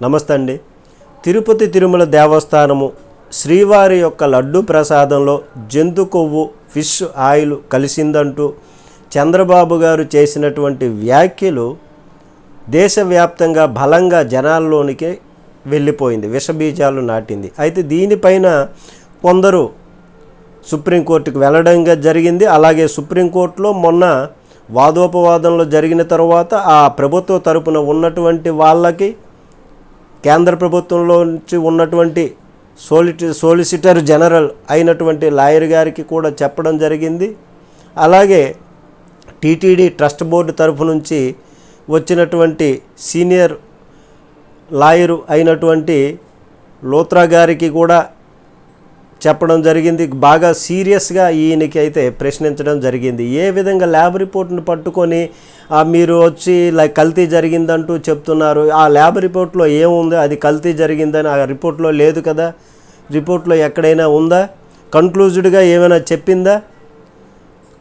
నమస్తే అండి తిరుపతి తిరుమల దేవస్థానము శ్రీవారి యొక్క లడ్డు ప్రసాదంలో జంతు కొవ్వు ఫిష్ ఆయిల్ కలిసిందంటూ చంద్రబాబు గారు చేసినటువంటి వ్యాఖ్యలు దేశవ్యాప్తంగా బలంగా జనాల్లోనికి వెళ్ళిపోయింది విషబీజాలు నాటింది. అయితే దీనిపైన కొందరు సుప్రీంకోర్టుకు వెళ్ళడంగా జరిగింది. అలాగే సుప్రీంకోర్టులో మొన్న వాదోపవాదంలో జరిగిన తర్వాత ఆ ప్రభుత్వ తరపున ఉన్నటువంటి వాళ్ళకి కేంద్ర ప్రభుత్వంలో నుంచి ఉన్నటువంటి సోలిటి సోలిసిటర్ జనరల్ అయినటువంటి లాయర్ గారికి కూడా చెప్పడం జరిగింది. అలాగే టీటీడీ ట్రస్ట్ బోర్డు తరఫు నుంచి వచ్చినటువంటి సీనియర్ లాయరు అయినటువంటి లోత్రా గారికి కూడా చెప్పడం జరిగింది. బాగా సీరియస్గా ఈయనకి అయితే ప్రశ్నించడం జరిగింది. ఏ విధంగా ల్యాబ్ రిపోర్ట్ని పట్టుకొని మీరు వచ్చి లైక్ కల్తీ జరిగిందంటూ చెప్తున్నారు. ఆ ల్యాబ్ రిపోర్ట్లో ఏముంది? అది కల్తీ జరిగిందని ఆ రిపోర్ట్లో లేదు కదా? రిపోర్ట్లో ఎక్కడైనా ఉందా? కంక్లూజ్డ్గా ఏమైనా చెప్పిందా?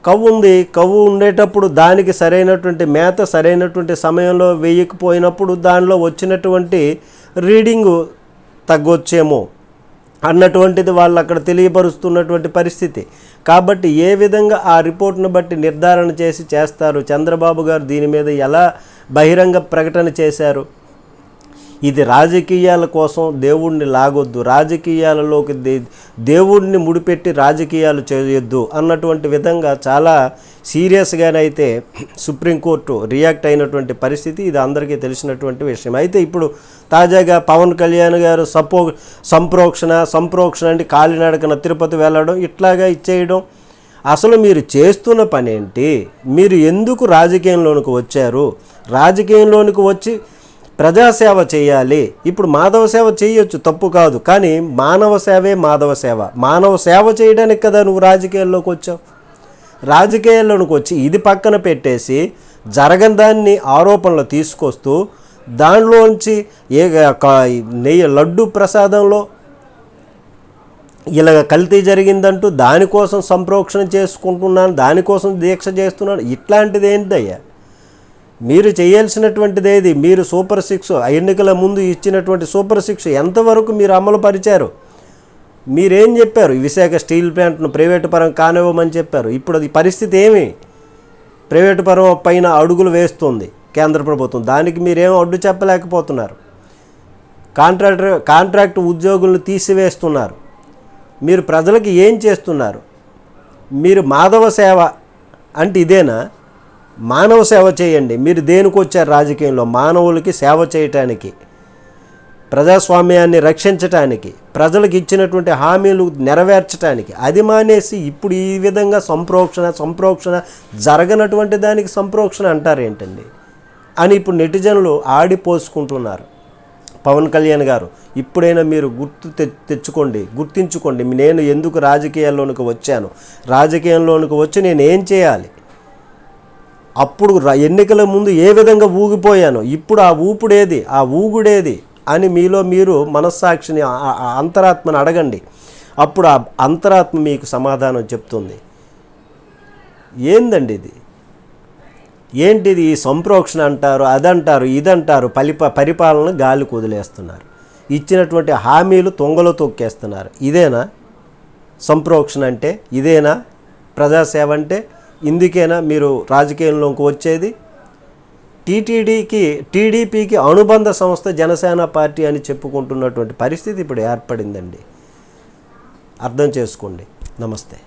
కవ్వు ఉంది. కవ్వు ఉండేటప్పుడు దానికి సరైనటువంటి మేత సరైనటువంటి సమయంలో వేయకపోయినప్పుడు దానిలో వచ్చినటువంటి రీడింగు తగ్గొచ్చేమో. అన్నటువంటిది వాళ్ళు అక్కడ తెలియపరుస్తున్నటువంటి పరిస్థితి. కాబట్టి ఏ విధంగా ఆ రిపోర్ట్ను బట్టి నిర్ధారణ చేసి చేస్తారు? చంద్రబాబు గారు దీని మీద ఎలా బహిరంగ ప్రకటన చేశారు? ఇది రాజకీయాల కోసం దేవుణ్ణి లాగొద్దు. రాజకీయాలలోకి దేవుడిని దేవుణ్ణి ముడిపెట్టి రాజకీయాలు చేయొద్దు అన్నటువంటి విధంగా చాలా సీరియస్గానైతే సుప్రీంకోర్టు రియాక్ట్ అయినటువంటి పరిస్థితి ఇది అందరికీ తెలిసినటువంటి విషయం. అయితే ఇప్పుడు తాజాగా పవన్ కళ్యాణ్ గారు సపో సంప్రోక్షణ సంప్రోక్షణ అంటే కాలినడకన తిరుపతి వెళ్ళడం ఇట్లాగా ఇచ్చేయడం. అసలు మీరు చేస్తున్న పనేంటి? మీరు ఎందుకు రాజకీయంలోనికి వచ్చారు? రాజకీయంలోనికి వచ్చి ప్రజాసేవ చేయాలి. ఇప్పుడు మాధవ సేవ చేయొచ్చు తప్పు కాదు. కానీ మానవ సేవే మాధవ సేవ. మానవ సేవ చేయడానికి కదా నువ్వు రాజకీయాల్లోకి వచ్చావు. రాజకీయాల్లోకి వచ్చి ఇది పక్కన పెట్టేసి జరగని దాన్ని ఆరోపణలు తీసుకొస్తూ దానిలోంచి ఏ నెయ్యి లడ్డు ప్రసాదంలో ఇలాగ కల్తీ జరిగిందంటూ దానికోసం సంప్రోక్షణ చేసుకుంటున్నాను దానికోసం దీక్ష చేస్తున్నాను. ఇట్లాంటిది ఏంటయ్యా? మీరు చేయాల్సినటువంటిది ఏది? మీరు సూపర్ సిక్స్ ఎన్నికల ముందు ఇచ్చినటువంటి సూపర్ సిక్స్ ఎంతవరకు మీరు అమలు పరిచారు మీరేం చెప్పారు? విశాఖ స్టీల్ ప్లాంట్ను ప్రైవేటు పరం కానివ్వమని చెప్పారు. ఇప్పుడు అది పరిస్థితి ఏమి? ప్రైవేటు పరం పైన అడుగులు వేస్తుంది కేంద్ర ప్రభుత్వం. దానికి మీరేం అడ్డు చెప్పలేకపోతున్నారు. కాంట్రాక్టర్ కాంట్రాక్ట్ ఉద్యోగులను తీసివేస్తున్నారు. మీరు ప్రజలకి ఏం చేస్తున్నారు? మీరు మాధవ సేవ అంటే ఇదేనా? మానవ సేవ చేయండి. మీరు దేనికి వచ్చారు రాజకీయంలో? మానవులకి సేవ చేయటానికి ప్రజాస్వామ్యాన్ని రక్షించటానికి ప్రజలకు ఇచ్చినటువంటి హామీలు నెరవేర్చడానికి అది మానేసి ఇప్పుడు ఈ విధంగా సంప్రోక్షణ సంప్రోక్షణ జరగనటువంటి దానికి సంప్రోక్షణ అంటారేంటండి అని ఇప్పుడు నెటిజన్లు ఆడిపోసుకుంటున్నారు పవన్ కళ్యాణ్ గారు ఇప్పుడైనా మీరు గుర్తు తె తెచ్చుకోండి గుర్తించుకోండి. నేను ఎందుకు రాజకీయాల్లోనికి వచ్చాను? రాజకీయంలోనికి వచ్చి నేను ఏం చేయాలి? అప్పుడు ఎన్నికల ముందు ఏ విధంగా ఊగిపోయాను ఇప్పుడు ఆ ఊపుడేది ఆ ఊగుడేది అని మీలో మీరు మనస్సాక్షిని ఆ- అడగండి. అప్పుడు ఆ అంతరాత్మ మీకు సమాధానం చెప్తుంది. ఏందండి ఇది? ఏంటిది ఈ సంప్రోక్షణ అంటారు అదంటారు ఇదంటారు పరిప పరిపాలన గాలి కుదిలేస్తున్నారు. ఇచ్చినటువంటి హామీలు తొంగలో తొక్కేస్తున్నారు. ఇదేనా? సంప్రోక్షణ అంటే ఇదేనా? ప్రజాసేవ అంటే ఇందుకేనా మీరు రాజకీయంలోకి వచ్చేది? టీటీడీకి టీడీపీకి అనుబంధ సంస్థ జనసేన పార్టీ అని చెప్పుకుంటున్నటువంటి పరిస్థితి ఇప్పుడు ఏర్పడిందండి. అర్థం చేసుకోండి. నమస్తే.